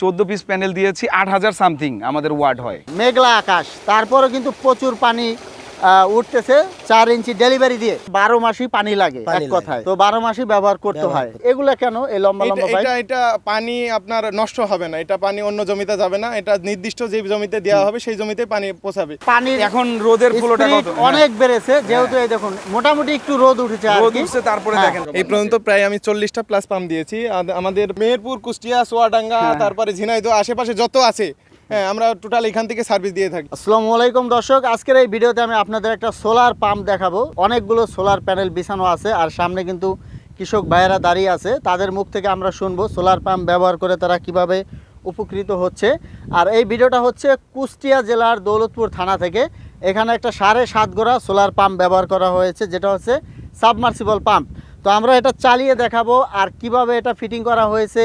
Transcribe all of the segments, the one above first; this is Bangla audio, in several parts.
চোদ্দ পিস প্যানেল দিয়েছি, আট হাজার সামথিং আমাদের ওয়ার্ড হয়। মেঘলা আকাশ তারপরে কিন্তু প্রচুর পানি উঠতেছে চার ইঞ্চি ডেলিভারি দিয়ে। বারো মাসই পানি লাগে এক কথায়। তো বারো মাসই ব্যবহার করতে হয়। এগুলা কেন? এই লম্বা লম্বা পাইপ এটা এটা পানি আপনার নষ্ট হবে না। এটা পানি অন্য জমিতে যাবে না। এটা নির্দিষ্ট যে জমিতে দেওয়া হবে সেই জমিতে পানি পৌঁছাবে। পানি এখন রোদের ফ্লোটা কত? হ্যাঁ। অনেক বেড়েছে। যেহেতু এই দেখুন মোটামুটি একটু রোদ উঠেছে আর রোদ উঠছে তারপরে হ্যাঁ। দেখেন। এই পর্যন্ত প্রায় আমি চল্লিশটা প্লাস পাম্প দিয়েছি। আমাদের মেহেরপুর কুষ্টিয়া সোয়াডাঙ্গা তারপরে ঝিনাইদহ আশেপাশে যত আছে হ্যাঁ আমরা টোটাল এখান থেকে সার্ভিস দিয়ে থাকি। আসসালামু আলাইকুম দর্শক, আজকের এই ভিডিওতে আমি আপনাদের একটা সোলার পাম্প দেখাবো। অনেকগুলো সোলার প্যানেল বিছানো আছে আর সামনে কিন্তু কৃষক ভাইয়েরা দাঁড়িয়ে আছে। তাদের মুখ থেকে আমরা শুনব সোলার পাম্প ব্যবহার করে তারা কীভাবে উপকৃত হচ্ছে। আর এই ভিডিওটা হচ্ছে কুষ্টিয়া জেলার দৌলতপুর থানা থেকে। এখানে একটা সাড়ে সাত গোড়া সোলার পাম্প ব্যবহার করা হয়েছে, যেটা হচ্ছে সাবমার্সিবল পাম্প তো আমরা এটা চালিয়ে দেখাবো আর কীভাবে এটা ফিটিং করা হয়েছে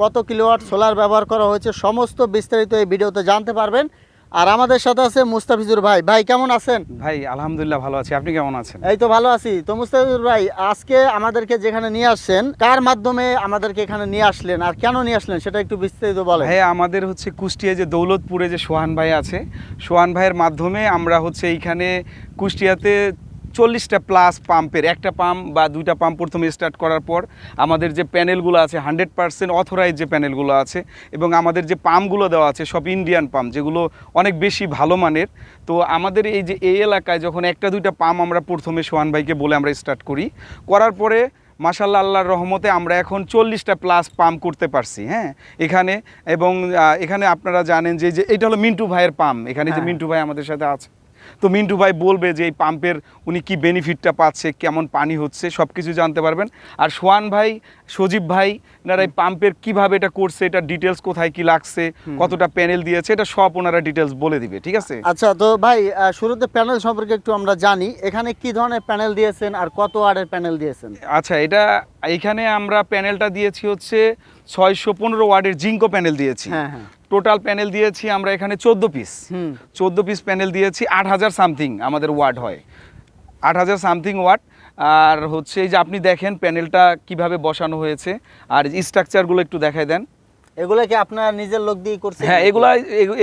কত কিলোওয়াট সোলার ব্যবহার করা হয়েছে সমস্ত বিস্তারিত এই ভিডিওতে জানতে পারবেন। আর আমাদের সাথে আছে মুস্তাফিজুর ভাই। ভাই কেমন আছেন? ভাই আলহামদুলিল্লাহ ভালো আছি। আপনি কেমন আছেন? এই তো ভালো আছি। তো মুস্তাফিজুর ভাই আজকে আমাদেরকে যেখানে নিয়ে আসছেন কার মাধ্যমে আমাদেরকে এখানে নিয়ে আসলেন আর কেন নিয়ে আসলেন সেটা একটু বিস্তারিত বলেন। হ্যাঁ আমাদের হচ্ছে কুষ্টিয়া যে দৌলতপুরে যে সোহান ভাই আছে সোহান ভাইয়ের মাধ্যমে আমরা হচ্ছে এইখানে কুষ্টিয়াতে চল্লিশটা প্লাস পাম্পের একটা পাম্প বা দুইটা পাম্প প্রথমে স্টার্ট করার পর আমাদের যে প্যানেলগুলো আছে হান্ড্রেড পার্সেন্ট অথরাইজ যে প্যানেলগুলো আছে এবং আমাদের যে পাম্পগুলো দেওয়া আছে সব ইন্ডিয়ান পাম্প যেগুলো অনেক বেশি ভালো মানের। তো আমাদের এই যে এই এলাকায় যখন একটা দুইটা পাম্প আমরা প্রথমে সোহান ভাইকে বলে আমরা স্টার্ট করি করার পরে মাশাল্লাহ আল্লাহর রহমতে আমরা এখন চল্লিশটা প্লাস পাম্প করতে পারছি হ্যাঁ? এখানে এবং এখানে আপনারা জানেন যে যে এটা হলো মিন্টু ভাইয়ের পাম্প এখানে যে হ্যাঁ। মিন্টু ভাই আমাদের সাথে আছে। তো মিন্টু ভাই বলবে যে এই পাম্পের উনি কি বেনিফিটটা পাচ্ছে কেমন পানি হচ্ছে সব কিছু জানতে পারবেন। আর সোহান ভাই সজীব ভাই ওনারা এই পাম্পের কীভাবে এটা করছে এটা ডিটেলস কোথায় কি লাগছে কতটা প্যানেল দিয়েছে এটা সব ওনারা ডিটেলস বলে দিবে ঠিক আছে? আচ্ছা তো ভাই শুরুতে প্যানেল সম্পর্কে একটু আমরা জানি এখানে কি ধরনের প্যানেল দিয়েছেন আর কত ওয়ার্ডের প্যানেল দিয়েছেন? আচ্ছা এটা এখানে আমরা প্যানেলটা দিয়েছি হচ্ছে ছয়শো পনেরো ওয়ার্ডের জিঙ্কো প্যানেল দিয়েছি। হ্যাঁ হ্যাঁ। টোটাল প্যানেল দিয়েছি আমরা এখানে চোদ্দ পিস চোদ্দ পিস প্যানেল দিয়েছি আট হাজার সামথিং আমাদের ওয়ার্ড হয়। আট হাজার সামথিং ওয়াট আর হচ্ছে এই যে আপনি দেখেন প্যানেলটা কীভাবে বসানো হয়েছে। আর স্ট্রাকচারগুলো একটু দেখাই দেন। এগুলো কি আপনার নিজের লোক দিয়ে করছেন হ্যাঁ এগুলা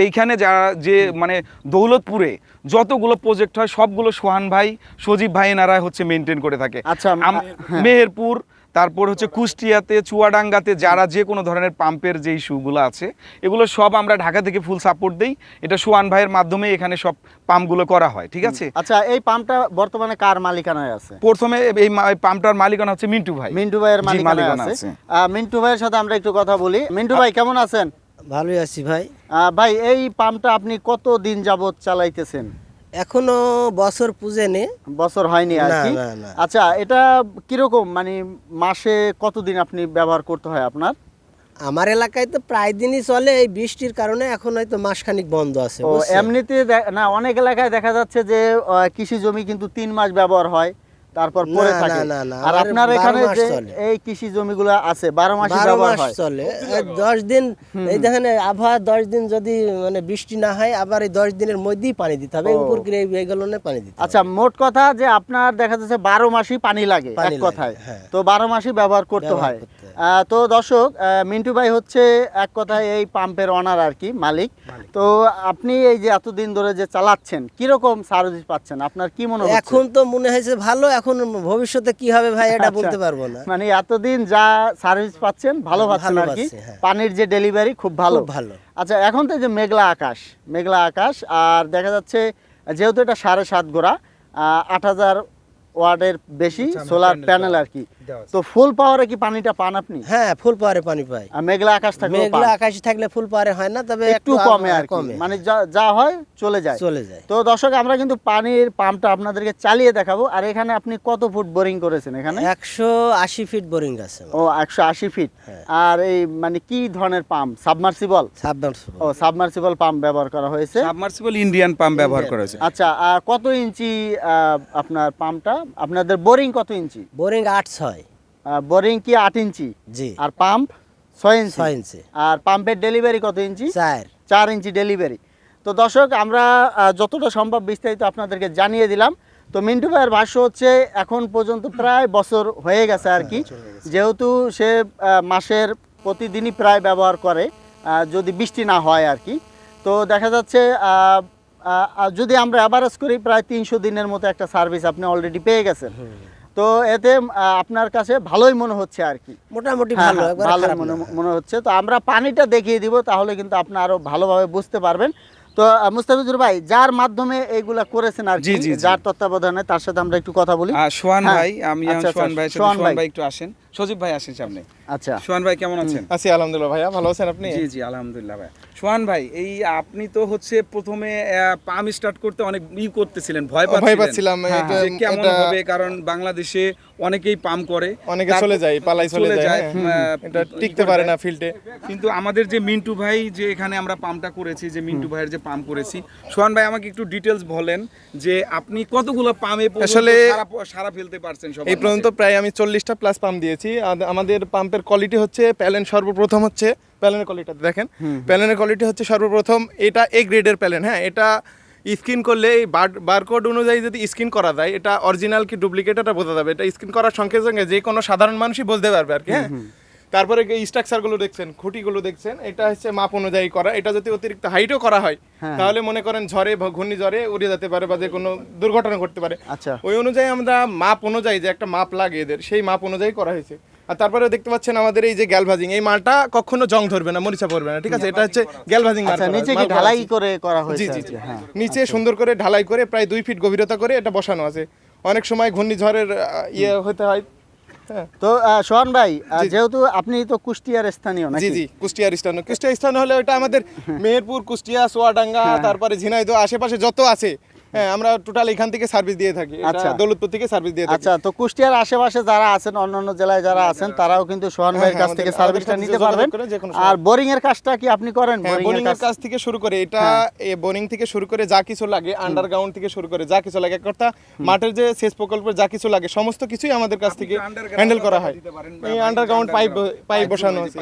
এইখানে যারা যে মানে দৌলতপুরে যতগুলো প্রজেক্ট হয় সবগুলো সোহান ভাই সজীব ভাই এনারা হচ্ছে মেনটেন করে থাকে। আচ্ছা, হ্যাঁ। মেহেরপুর তারপর হচ্ছে কুষ্টিয়াতে চুয়াডাঙ্গাতে যারা যে কোনো ধরনের পাম্পের যে ইস্যুগুলো আছে এগুলো সব আমরা ঢাকা থেকে ফুল সাপোর্ট দিই। এটা সোহান ভাইয়ের মাধ্যমে এখানে সব পাম্পগুলো করা হয় ঠিক আছে? আচ্ছা এই পাম্পটা বর্তমানে কার মালিকানায় আছে? প্রথমে এই পাম্পটার মালিকানা হচ্ছে মিন্টু ভাই। মিন্টু ভাইয়ের মালিকানা আছে। মিন্টু ভাইয়ের সাথে আমরা একটু কথা বলি। মিন্টু ভাই কেমন আছেন? ভালোই আছি ভাই। আহ, ভাই এই পাম্পটা আপনি কত দিন যাবত চালাইতেছেন? এখনও বছর পূজে নে বছর হয়নি আর কি। আচ্ছা এটা কীরকম? মানে মাসে কতদিন আপনি ব্যবহার করতে হয় আপনার? আমার এলাকায় তো প্রায় দিনই চলে এই বৃষ্টির কারণে এখন হয়তো মাসখানিক বন্ধ আছে ও এমনিতে না অনেক এলাকায় দেখা যাচ্ছে যে কৃষি জমি কিন্তু তিন মাস ব্যবহার হয়। তারপর পরে থাকে। আর আপনার এখানে যে এই কৃষি জমিগুলো আছে বারো মাসই বারো ব্যবহার হয়। চলে। এই দশ দিন এই দেখেন এই আবহাওয়া দশ দিন যদি মানে বৃষ্টি না হয় আবার এই দশ দিনের মধ্যেই পানি দিতে হবে। উপর করে এইগুলো পানি দিতে আচ্ছা মোট কথা যে আপনার দেখা যাচ্ছে বারো মাসই পানি লাগে এক কথায়। হ্যাঁ। তো বারো মাসই ব্যবহার করতে হয়। তো দর্শক মিন্টু ভাই হচ্ছে এক কথায় এই পাম্পের অনার আর কি মালিক। তো আপনি এই যে এতদিন ধরে যে চালাচ্ছেন কীরকম সার্ভিস পাচ্ছেন? আপনার কি মনে হচ্ছে? এখন তো মনে হয়েছে ভালো এখন ভবিষ্যতে কি হবে ভাই এটা আচ্ছা। বলতে পারব না। মানে এতদিন যা সার্ভিস পাচ্ছেন ভালো হ্যাঁ, পাচ্ছেন আর কি। হ্যাঁ। পানির যে ডেলিভারি খুব ভালো। ভালো। আচ্ছা এখন তো যে মেঘলা আকাশ মেঘলা আকাশ আর দেখা যাচ্ছে যেহেতু এটা সাড়ে সাত গোড়া আট হাজার ওয়ার্ডের বেশি সোলার প্যানেল আর কি। তো ফুল পাওয়ারে কি পানিটা পান আপনি? হ্যাঁ ফুল পাওয়ারে পানি পাই। আর মেঘলা আকাশ থাকলে মেঘলা আকাশে থাকলে ফুল পাওয়ারে হয় না তবে একটু কমে আর কমে। মানে যা- যা হয় চলে যায়। চলে যায়। তো দর্শক আমরা কিন্তু পানির পাম্পটা আপনাদেরকে চালিয়ে দেখাবো। আর এখানে আপনি কত ফুট বোরিং করেছেন এখানে? একশো আশি ফিট বোরিং আছে ও একশো আশি ফিট। হ্যাঁ। আর এই মানে কি ধরনের পাম্প? সাবমার্সিবল? সাবমার্সিবল। ও সাবমার্সিবল পাম্প ব্যবহার করা হয়েছে। সাবমার্সিবল ইন্ডিয়ান পাম্প ব্যবহার করা হয়েছে আচ্ছা আর কত ইঞ্চি আহ, আপনার পাম্পটা? আপনাদের বোরিং কত ইঞ্চি? বোরিং আট ছয়। বোরিং কি আট ইঞ্চি? জি। আর পাম্প ছয় ইঞ্চি। ছয় ইঞ্চি। আর পাম্পের ডেলিভারি কত ইঞ্চি? চার। চার ইঞ্চি ডেলিভারি তো দর্শক আমরা যতটা সম্ভব বিস্তারিত আপনাদেরকে জানিয়ে দিলাম। তো মিন্টু ভাইয়ের ভাষ্য হচ্ছে এখন পর্যন্ত প্রায় বছর হয়ে গেছে আর কি। যেহেতু সে মাসের প্রতিদিনই প্রায় ব্যবহার করে যদি বৃষ্টি না হয় আর কি। তো দেখা যাচ্ছে যদি আমরা অ্যাভারেজ করি প্রায় তিনশো দিনের মতো একটা সার্ভিস আপনি অলরেডি পেয়ে গেছেন। তো এতে আপনার কাছে ভালোই মনে হচ্ছে আর কি মোটামুটি হ্যাঁ, ভালো হ্যাঁ, ভালো মনে হচ্ছে তো আমরা পানিটা দেখিয়ে দিব তাহলে কিন্তু আপনি আরও ভালোভাবে বুঝতে পারবেন তো মুস্তাফিজুর ভাই যার মাধ্যমে এইগুলা করেছেন আর কি। যার তত্ত্বাবধানে তার সাথে আমরা একটু কথা বলি সোহান হ্যাঁ। ভাই আমি আচ্ছা, আচ্ছা, সোহান ভাই সোহান সোহান ভাই। ভাই একটু আসেন সজীব ভাই আসেন সামনে। আচ্ছা। সোহান ভাই কেমন আছেন? আছি আলহামদুলিল্লাহ ভাইয়া ভালো আছেন আপনি? জি জি আলহামদুলিল্লাহ ভাই সোহান ভাই এই আপনি তো হচ্ছে প্রথমে পাম স্টার্ট করতে অনেক ই করতেছিলেন ভয় ভয় পাচ্ছিলাম, হ্যাঁ, এটা- যে কেমন হবে কারণ বাংলাদেশে অনেকেই পাম করে। অনেকে চলে যায় পালাই চলে যায় হ্যাঁ। আহ, এটা টিকতে পারে না ফিল্ডে কিন্তু আমাদের যে মিন্টু ভাই যে এখানে আমরা পাম্পটা করেছি যে মিন্টু ভাইয়ের যে পাম্প করেছি সোহান ভাই আমাকে একটু ডিটেলস বলেন যে আপনি কতগুলো পামে আসলে সারা সারা ফেলতে পারছেন সব এই পর্যন্ত প্রায় আমি চল্লিশটা প্লাস পাম দিয়েছি। আর আমাদের পাম্পের কোয়ালিটি হচ্ছে প্যালেন সর্বপ্রথম হচ্ছে প্যালেনের কোয়ালিটি দেখেন। প্যালেনের কোয়ালিটি হচ্ছে সর্বপ্রথম এটা এ গ্রেডের প্যালেন হ্যাঁ এটা স্ক্রিন করলে এই বারকোড অনুযায়ী যদি স্ক্রিন করা যায় এটা অরিজিনাল কি ডুপ্লিকেট এটা বোঝা যাবে। এটা স্ক্রিন করার সঙ্গে সঙ্গে যে কোনো সাধারণ মানুষই বলতে পারবে আর কি হ্যাঁ। তারপরে এই স্ট্রাকচারগুলো দেখছেন খুঁটিগুলো দেখছেন এটা হচ্ছে মাপ অনুযায়ী করা এটা যদি অতিরিক্ত হাইটও করা হয় তাহলে মনে করেন ঝড়ে ঘূর্ণিঝড়ে উড়ে যেতে পারে বা যে কোনো দুর্ঘটনা ঘটতে পারে। আচ্ছা। ওই অনুযায়ী আমরা মাপ অনুযায়ী যে একটা মাপ লাগে এদের সেই মাপ অনুযায়ী করা হয়েছে। আর তারপরে দেখতে পাচ্ছেন আমাদের এই যে গ্যালভাজিং এই মালটা কখনো জং ধরবে না মরিচা পড়বে না ঠিক আছে? এটা হচ্ছে গ্যালভাজিং আচ্ছা নিচে কি ঢালাই করে করা হয়েছে জি জি। হ্যাঁ। নিচে সুন্দর করে ঢালাই করে প্রায় দুই ফিট গভীরতা করে এটা বসানো আছে। অনেক সময় ঘূর্ণিঝড়ের ইয়ে হতে হয় হ্যাঁ তো আহ, সোহান ভাই যেহেতু আপনি তো কুষ্টিয়ার স্থানীয় জি জি কুষ্টিয়ার স্থান কুষ্টিয়া স্থান হলে ওটা আমাদের মেহেরপুর কুষ্টিয়া সোয়াডাঙ্গা তারপরে ঝিনাইদহ আশেপাশে যত আছে হ্যাঁ আমরা টোটাল এখান থেকে সার্ভিস দিয়ে থাকি। আচ্ছা। দৌলতপুর থেকে সার্ভিস দিয়ে থাকি। আচ্ছা তো কুষ্টিয়ার আশেপাশে যারা আছেন অন্যান্য জেলায় যারা আছেন তারাও কিন্তু সোহান ভাইয়ের হ্যাঁ, কাছ থেকে সার্ভিসটা নিতে পারবেন। আর বোরিং এর কাজটা কি আপনি করেন? হ্যাঁ বোরিং এর কাজ থেকে শুরু করে এটা এই বোরিং থেকে শুরু করে যা কিছু লাগে আন্ডারগ্রাউন্ড থেকে শুরু করে যা কিছু লাগে এক কথা মাঠের যে সেচ প্রকল্পের যা কিছু লাগে সমস্ত কিছুই আমাদের কাছ থেকে হ্যান্ডেল করা হয়। এই আন্ডারগ্রাউন্ড পাইপ পাইপ বসানো আছে।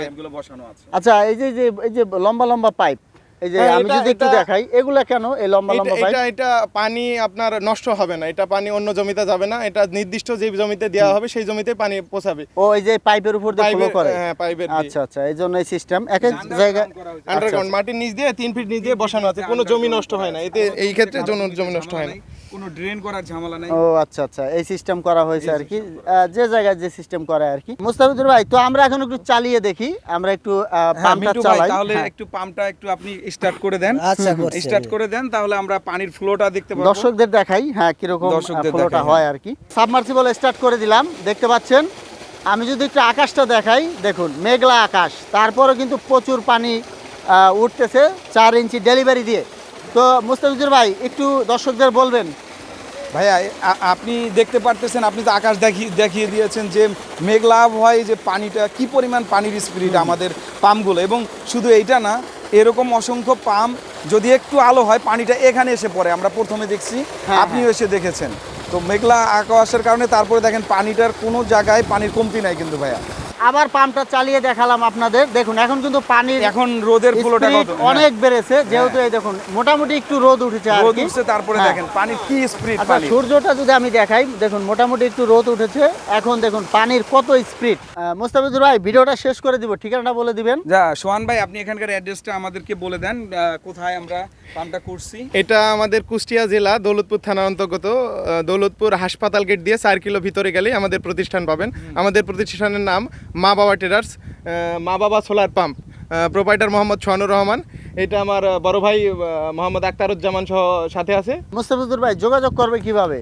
আচ্ছা এই যে এই যে লম্বা লম্বা পাইপ এই যে হ্যাঁ, আমি এটা- যদি একটু দেখাই এগুলা কেন? এই লম্বা লম্বা পাইপ? এটা এটা পানি আপনার নষ্ট হবে না। এটা পানি অন্য জমিতে যাবে না। এটা নির্দিষ্ট যে জমিতে দেওয়া হবে সেই জমিতে পানি পৌঁছাবে। ও এই যে পাইপের উপর দিয়ে ফ্লো করে? হ্যাঁ পাইপের আচ্ছা আচ্ছা এই জন্য এই সিস্টেম এক এক জায়গায় আচ্ছা, আন্ডারগ্রাউন্ড মাটির নিচ দিয়ে তিন ফিট নিচ দিয়ে বসানো আছে। কোনো জমি নষ্ট হয় না। এতে এই ক্ষেত্রে জমি নষ্ট হয় না। কোনো ড্রেন করার ঝামেলা নাই। ও আচ্ছা আচ্ছা। এই সিস্টেম করা হয়েছে আর কি। যে জায়গায় যে সিস্টেম করে আর কি। মুস্তাফিজুর ভাই তো আমরা এখন একটু চালিয়ে দেখি। আমরা একটু হ্যাঁ, পাম্পটা চালাই। তাহলে হ্যাঁ। একটু পাম্পটা একটু আপনি স্টার্ট করে দেন। আচ্ছা, স্টার্ট আমি। করে দেন তাহলে আমরা পানির ফ্লোটা দেখতে পারব। দর্শকদের দেখাই হ্যাঁ কীরকম ফ্লোটা হয়। আর কি। সাবমার্সিবল স্টার্ট করে দিলাম দেখতে পাচ্ছেন? আমি যদি একটু আকাশটা দেখাই দেখুন মেঘলা আকাশ। তারপরে কিন্তু প্রচুর পানি আহ, উঠতেছে চার ইঞ্চি ডেলিভারি দিয়ে। তো মুস্তাফিজুর ভাই একটু দর্শকদের বলবেন। ভাইয়া আপনি দেখতে পারতেছেন আপনি তো আকাশ দেখিয়ে দেখিয়ে দিয়েছেন যে মেঘলা হয় যে পানিটা কি পরিমাণ পানির স্পিরিট আমাদের পাম্পগুলো? এবং শুধু এইটা না এরকম অসংখ্য পাম্প যদি একটু আলো হয় পানিটা এখানে এসে পড়ে। আমরা প্রথমে দেখছি হ্যাঁ, আপনিও এসে দেখেছেন। তো মেঘলা আকাশের কারণে তারপরে দেখেন পানিটার কোনো জায়গায় পানির কমতি নাই কিন্তু ভাইয়া। আবার পাম্পটা চালিয়ে দেখালাম আপনাদের। দেখুন এখন কিন্তু পানির এখন রোদের ফ্লোটা কত? অনেক বেড়েছে যেহেতু এই দেখুন মোটামুটি একটু রোদ উঠেছে আর রোদ কি। উঠছে তারপরে হ্যাঁ। দেখেন পানির কি স্পিড আচ্ছা পানি? সূর্যটা যদি আমি দেখাই দেখুন মোটামুটি একটু রোদ উঠেছে। এখন দেখুন পানির কত স্পিড। মুস্তাফিজুর ভাই ভিডিওটা শেষ করে দিব ঠিকানাটা বলে দিবেন। যা সোহান ভাই আপনি এখানকার অ্যাড্রেসটা আমাদেরকে বলে দেন আহ, কোথায় আমরা পাম্পটা করছি। এটা আমাদের কুষ্টিয়া জেলা দৌলতপুর থানার অন্তর্গত। দৌলতপুর হাসপাতাল গেট দিয়ে চার কিলো ভিতরে গেলে আমাদের প্রতিষ্ঠান পাবেন। আমাদের প্রতিষ্ঠানের নাম মা Baba traders Maa Baba solar pump proprietor Mohammad Sohanur Rahman. এটা আমার বড় ভাই মোহাম্মদ আক্তারুজ্জামান সহ সাথে আছে। মুস্তাফিজুর ভাই, যোগাযোগ করবে কীভাবে?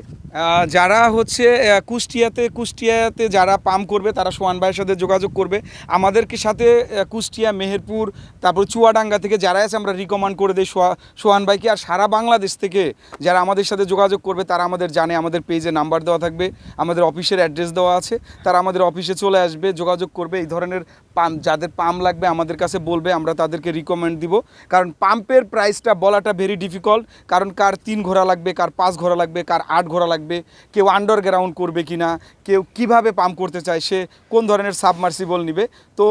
যারা হচ্ছে কুষ্টিয়াতে কুষ্টিয়াতে যারা পাম্প করবে, তারা সোহান ভাইয়ের সাথে যোগাযোগ করবে। আমাদেরকে সাথে কুষ্টিয়া, মেহেরপুর, তারপর চুয়াডাঙ্গা থেকে যারা আছে, আমরা রিকমেন্ড করে দিই সোহা- সোহান ভাইকে। আর সারা বাংলাদেশ থেকে যারা আমাদের সাথে যোগাযোগ করবে, তারা আমাদের জানে, আমাদের পেজে নাম্বার দেওয়া থাকবে, আমাদের অফিসের অ্যাড্রেস দেওয়া আছে, তারা আমাদের অফিসে চলে আসবে, যোগাযোগ করবে, এই ধরনের পাম্প যাদের পাম্প লাগবে আমাদের কাছে বলবে, আমরা তাদেরকে রিকমেন্ড দিব। কারণ পাম্পের প্রাইসটা বলাটা ভেরি ডিফিকাল্ট কারণ কার তিন ঘোড়া লাগবে, কার পাঁচ ঘোড়া লাগবে, কার আট ঘোড়া লাগবে, কেউ আন্ডারগ্রাউন্ড করবে কি না কেউ কীভাবে পাম্প করতে চায়, সে কোন ধরনের সাবমার্সিবল নিবে। তো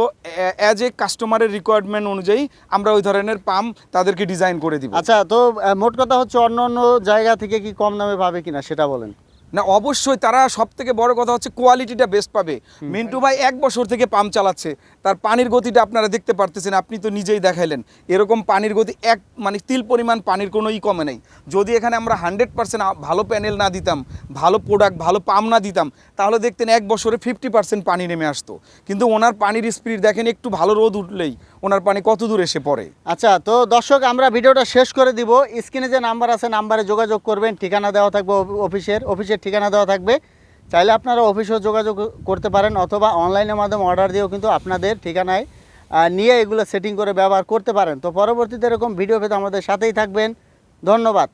অ্যাজ এ কাস্টমারের রিকোয়ারমেন্ট অনুযায়ী আমরা ওই ধরনের পাম্প তাদেরকে ডিজাইন করে দিব। আচ্ছা তো মোট কথা হচ্ছে অন্য অন্য জায়গা থেকে কি কম দামে পাবে কিনা সেটা বলেন। না অবশ্যই তারা সব থেকে বড় কথা হচ্ছে কোয়ালিটিটা বেস্ট পাবে। মিন্টু ভাই এক বছর থেকে পাম্প চালাচ্ছে তার পানির গতিটা আপনারা দেখতে পারতেছেন আপনি তো নিজেই দেখাইলেন। এরকম পানির গতি এক মানে তিল পরিমাণ পানির কোনো ই কমে নেই। যদি এখানে আমরা হান্ড্রেড পার্সেন্ট ভালো প্যানেল না দিতাম ভালো প্রোডাক্ট ভালো পাম্প না দিতাম তাহলে দেখতেন এক বছরে ফিফটি পার্সেন্ট পানি নেমে আসতো। কিন্তু ওনার পানির স্পিড দেখেন একটু ভালো রোদ উঠলেই ওনার পানি কত দূর এসে পড়ে। আচ্ছা তো দর্শক আমরা ভিডিওটা শেষ করে দিব। স্ক্রিনে যে নাম্বার আছে নাম্বারে যোগাযোগ করবেন। ঠিকানা দেওয়া থাকবে অফিসের অফিসের ঠিকানা দেওয়া থাকবে। চাইলে আপনারা অফিসেও যোগাযোগ করতে পারেন অথবা অনলাইনের মাধ্যমে অর্ডার দিয়েও কিন্তু আপনাদের ঠিকানায় নিয়ে এগুলো সেটিং করে ব্যবহার করতে পারেন। তো পরবর্তীতে এরকম ভিডিও পেতে আমাদের সাথেই থাকবেন। ধন্যবাদ।